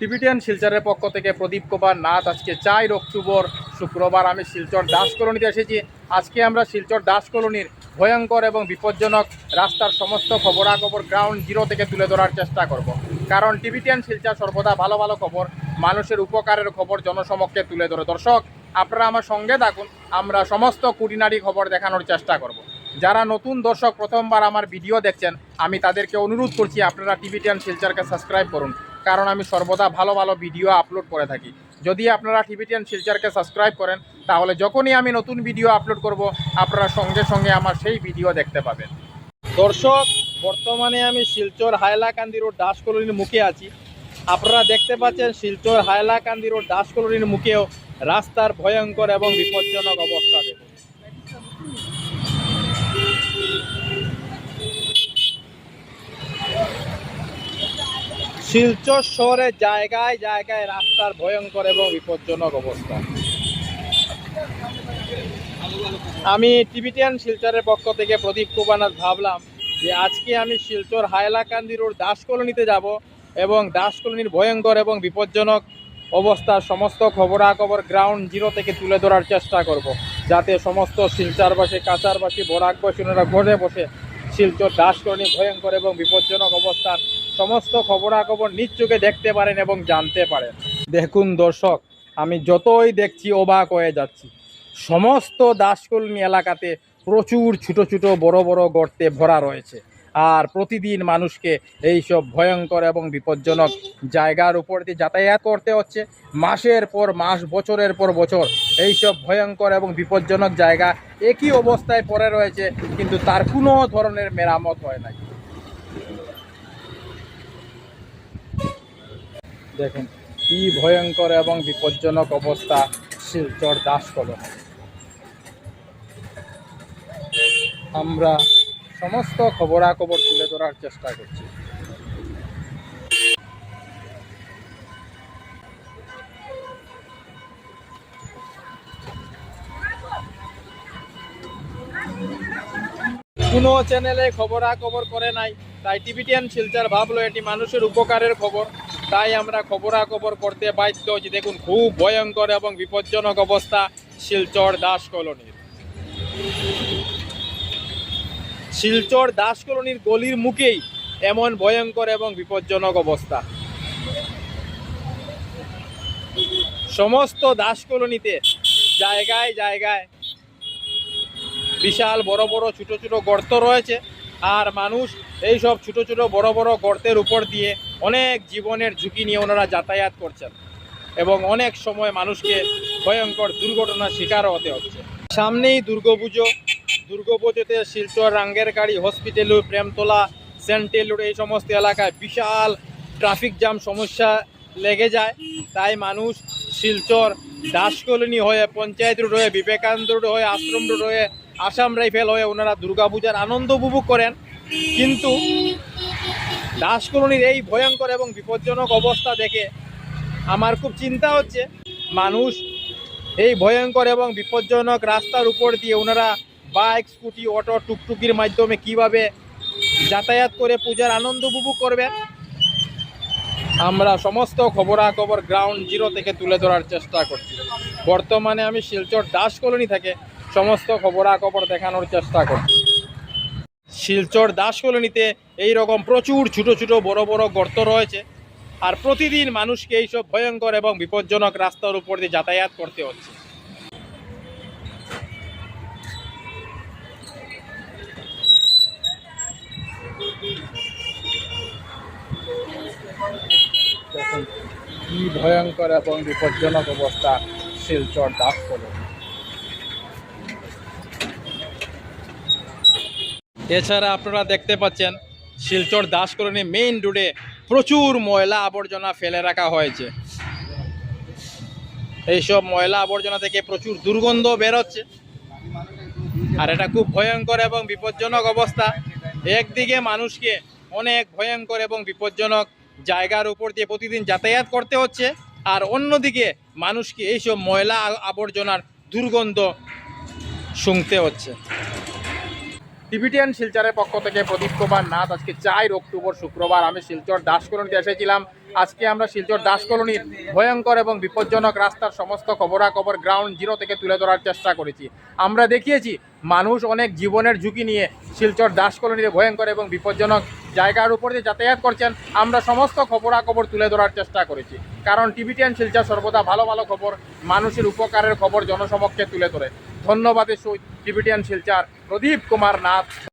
Tibetan শিলচরের পক্ষ থেকে প্রদীপ কুমার নাথ। আজকে চার অক্টোবর শুক্রবার আমি শিলচর দাস কলোনিতে এসেছি। আজকে আমরা শিলচর দাস কলোনির ভয়ঙ্কর এবং বিপজ্জনক রাস্তার সমস্ত খবরাখবর গ্রাউন্ড জিরো থেকে তুলে ধরার চেষ্টা করব। কারণ টিবিটিয়ান শিলচর সর্বদা ভালো ভালো খবর, মানুষের উপকারের খবর জনসমক্ষে তুলে ধরে। দর্শক, আপনারা আমার সঙ্গে থাকুন, আমরা সমস্ত কুটিনারি খবর দেখানোর চেষ্টা করব। যারা নতুন দর্শক, প্রথমবার আমার ভিডিও দেখছেন, আমি তাদেরকে অনুরোধ করছি, আপনারা টিভিটিয়ান শিলচরকে সাবস্ক্রাইব করুন। কারণ আমি সর্বদা ভালো ভালো ভিডিও আপলোড করে থাকি। যদি আপনারা টিভিটিয়ান শিলচারকে সাবস্ক্রাইব করেন, তাহলে যখনই আমি নতুন ভিডিও আপলোড করব, আপনারা সঙ্গে সঙ্গে আমার সেই ভিডিও দেখতে পাবেন। দর্শক, বর্তমানে আমি শিলচর হাইলাকান্দি রোড দাস কলোনির মুখে আছি। আপনারা দেখতে পাচ্ছেন শিলচর হাইলাকান্দি রোড দাস কলোনির মুখেও রাস্তার ভয়ঙ্কর এবং বিপজ্জনক অবস্থা দেখুন। শিলচর শহরে জায়গায় জায়গায় রাস্তার ভয়ঙ্কর এবং বিপজ্জনক অবস্থা। আমি টিভিটিয়ান শিলচরের পক্ষ থেকে প্রদীপ কুমারনাথ ভাবলাম যে আজকে আমি শিলচর হায়লাকান্দি রোড দাস কলোনিতে যাব এবং দাস কলোনির ভয়ঙ্কর এবং বিপজ্জনক অবস্থার সমস্ত খবরাখবর গ্রাউন্ড জিরো থেকে তুলে ধরার চেষ্টা করব, যাতে সমস্ত শিলচরবাসী, কাঁচারবাসী, বরাকবাসী ওনারা ঘরে বসে শিলচর দাস কলোনি ভয়ঙ্কর এবং বিপজ্জনক অবস্থার সমস্ত খবরাখবর নিজ চোখে দেখতে পারেন এবং জানতে পারেন। দেখুন দর্শক, আমি যতই দেখছি অবাক হয়ে যাচ্ছি। সমস্ত দাসকলনি এলাকাতে প্রচুর ছোট ছোট বড় বড় গর্তে ভরা রয়েছে। আর প্রতিদিন মানুষকে এই সব ভয়ঙ্কর এবং বিপজ্জনক জায়গার উপর দিয়ে যাতায়াত করতে হচ্ছে। মাসের পর মাস, বছরের পর বছর এইসব ভয়ঙ্কর এবং বিপজ্জনক জায়গা একই অবস্থায় পড়ে রয়েছে, কিন্তু তার কোনো ধরনের মেরামত হয় নাই। দেখুন, কি ভয়ঙ্কর এবং বিপজ্জনক অবস্থা শিলচর দাস কলোনি। আমরা সমস্ত খবরাখবর তুলে ধরার চেষ্টা করছি। কোনো চ্যানেলে খবরাখবর করে নাই, তাই টিভিটিয়ান শিলচর ভাবলো এটি মানুষের উপকারের খবর। তাই আমরা খবরাখবর করতে বাধ্য হচ্ছি। দেখুন, খুব ভয়ঙ্কর এবং বিপজ্জনক অবস্থা শিলচর দাস কলোনির। শিলচর দাস কলোনির গলির মুখেই এমন ভয়ঙ্কর এবং বিপজ্জনক অবস্থা। সমস্ত দাস কলোনিতে জায়গায় জায়গায় বিশাল বড় বড় ছোট ছোট গর্ত রয়েছে। আর মানুষ এই সব ছোট ছোট বড় বড় গর্তের উপর দিয়ে অনেক জীবনের ঝুঁকি নিয়ে ওনারা যাতায়াত করছেন এবং অনেক সময় মানুষকে ভয়ঙ্কর দুর্ঘটনার শিকারও হতে হচ্ছে। সামনেই দুর্গাপুজো। দুর্গাপুজোতে শিলচর রাঙ্গের গাড়ি হসপিটাল, প্রেমতলা সেন্টেল রোড এই সমস্ত এলাকায় বিশাল ট্রাফিক জ্যাম সমস্যা লেগে যায়। তাই মানুষ শিলচর দাস কলোনি হয়ে, পঞ্চায়েত রোড হয়ে, বিবেকানন্দ রোড হয়ে, আশ্রম রোড হয়ে, আসাম রাইফেল হয়ে ওনারা দুর্গাপূজার আনন্দ উপভোগ করেন। কিন্তু দাস কলোনির এই ভয়ঙ্কর এবং বিপজ্জনক অবস্থা দেখে আমার খুব চিন্তা হচ্ছে। মানুষ এই ভয়ঙ্কর এবং বিপজ্জনক রাস্তার উপর দিয়ে ওনারা বাইক, স্কুটি, অটো, টুকটুকির মাধ্যমে কীভাবে যাতায়াত করে পূজার আনন্দ উপভোগ করবেন, আমরা সমস্ত খবরাখবর গ্রাউন্ড জিরো থেকে তুলে ধরার চেষ্টা করছি। বর্তমানে আমি শিলচর দাস কলোনি থেকে সমস্ত খবরাখবর দেখানোর চেষ্টা করছি। শিলচর দাস কলোনিতে এই রকম প্রচুর ছোট ছোট বড় বড় গর্ত রয়েছে। আর প্রতিদিন মানুষকে এইসব ভয়ঙ্কর এবং বিপজ্জনক রাস্তার উপর দিয়ে যাতায়াত করতে হচ্ছে। কি ভয়ঙ্কর এবং বিপজ্জনক অবস্থা শিলচর দাস কলোনি এছাড়া আপনারা দেখতে পাচ্ছেন, শিলচর দাস কলোনি মেইন রোডে প্রচুর ময়লা আবর্জনা ফেলে রাখা হয়েছে। এইসব ময়লা আবর্জনা থেকে প্রচুর দুর্গন্ধ বেরোচ্ছে। আর এটা খুব ভয়ঙ্কর এবং বিপজ্জনক অবস্থা। একদিকে মানুষকে অনেক ভয়ঙ্কর এবং বিপজ্জনক জায়গার উপর দিয়ে প্রতিদিন যাতায়াত করতে হচ্ছে, আর অন্যদিকে মানুষকে এইসব ময়লা আবর্জনার দুর্গন্ধ শুনতে হচ্ছে। টিভিটিয়ান শিলচরের পক্ষ থেকে প্রদীপ কুমার নাথ, আজকে চার অক্টোবর শুক্রবার। আমি শিলচর দাসকরণতে এসেছিলাম। আজকে আমরা শিলচর দাস কলোনির ভয়ঙ্কর এবং বিপজ্জনক রাস্তার সমস্ত খবরাখবর গ্রাউন্ড জিরো থেকে তুলে ধরার চেষ্টা করেছি। আমরা দেখিয়েছি, মানুষ অনেক জীবনের ঝুঁকি নিয়ে শিলচর দাস ভয়ঙ্কর এবং বিপজ্জনক জায়গার উপর দিয়ে যাতায়াত করছেন। আমরা সমস্ত খবরাখবর তুলে ধরার চেষ্টা করেছি। কারণ টিভি টেন শিলচর সর্বদা ভালো ভালো খবর, মানুষের উপকারের খবর জনসমক্ষে তুলে ধরে। ধন্যবাদের সহিত টিভি টেন শিলচর প্রদীপ কুমার নাথ